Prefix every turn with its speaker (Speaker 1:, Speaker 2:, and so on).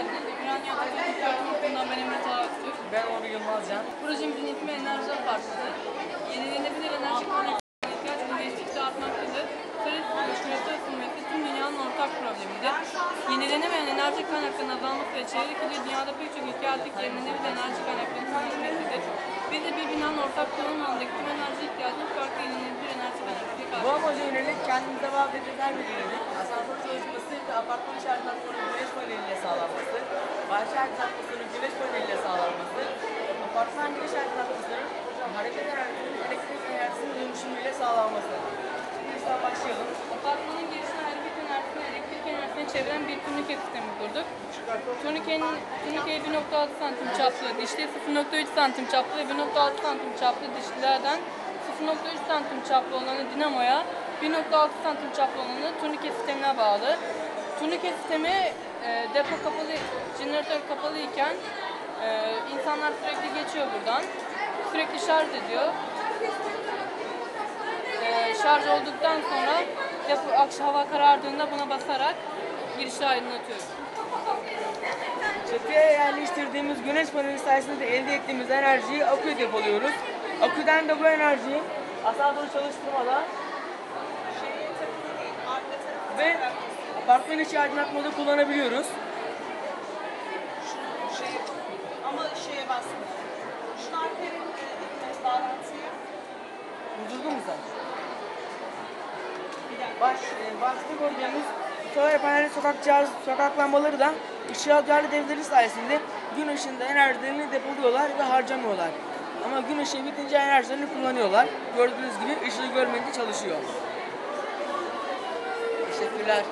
Speaker 1: Ümraniye Atatürk İlköğretim Okulu'ndan ben Emre Taha Öztürk.
Speaker 2: Ben Onur Yılmazcan.
Speaker 1: Projemizin ismi Enerji Apartmanı. Yenilenebilir enerji kaynaklarına ihtiyaç geliştikçe artmaktadır. Küresel küresel ısınması tüm dünyanın ortak problemidir. Yenilenemeyen enerji kaynaklarının azalması ve çevre kirliliği dünyada pek çok artık yenilenebilir enerji kaynaklarının hizmetidir. Biz de bir binanın ortak kullanım alanındaki tüm enerji ihtiyacını farklı yenilenebilir enerji kaynaklarıyla
Speaker 2: Bu
Speaker 1: karşılayacağız.
Speaker 2: amaca yönelik kendimize bazı hedefler belirledik. Asansör çalışması ve apartman işaret hattının güneş sağlanması, bahçe aydınlatmasının güneş paneliyle sağlanması, apartman güneş aydınlatmasının hareket enerjisinin elektrik enerjisinin dönüşümüyle sağlanması. Şimdi işte başlayalım.
Speaker 1: Apartmanın girişine hareket enerjisini, elektrik enerjisini çeviren bir turnike sistemi kurduk. Turnikenin, turnikeyi 1.6 santim çaplı dişli, 0.3 santim çaplı ve 1.6 santim çaplı dişlilerden 0.3 santim çaplı olanı dinamoya, 1.6 santim çaplı olanı turnike sistemine bağlı. Turnike sistemi e, depo kapalı, jeneratör kapalı iken e, insanlar sürekli geçiyor buradan. Sürekli şarj ediyor. Ee, şarj olduktan sonra depo, akşam hava karardığında buna basarak girişi aydınlatıyoruz.
Speaker 2: Çatıya yerleştirdiğimiz güneş paneli sayesinde de elde ettiğimiz enerjiyi aküye depoluyoruz. Aküden de bu enerjiyi asansörü çalıştırmada ve apartman içi aydınlatmada kullanabiliyoruz.
Speaker 3: şey ama şeye basma. Şunu Alper'in e, etmez bağlantıyı.
Speaker 2: Durdurdun mu sen? Baş, e, başta gördüğümüz solar paneli sokak cihaz, sokak lambaları da ışığa duyarlı devleri sayesinde gün ışığında enerjilerini depoluyorlar ve harcamıyorlar. Ama gün ışığı bitince enerjilerini kullanıyorlar. Gördüğünüz gibi ışığı görmeyince çalışıyor. Teşekkürler.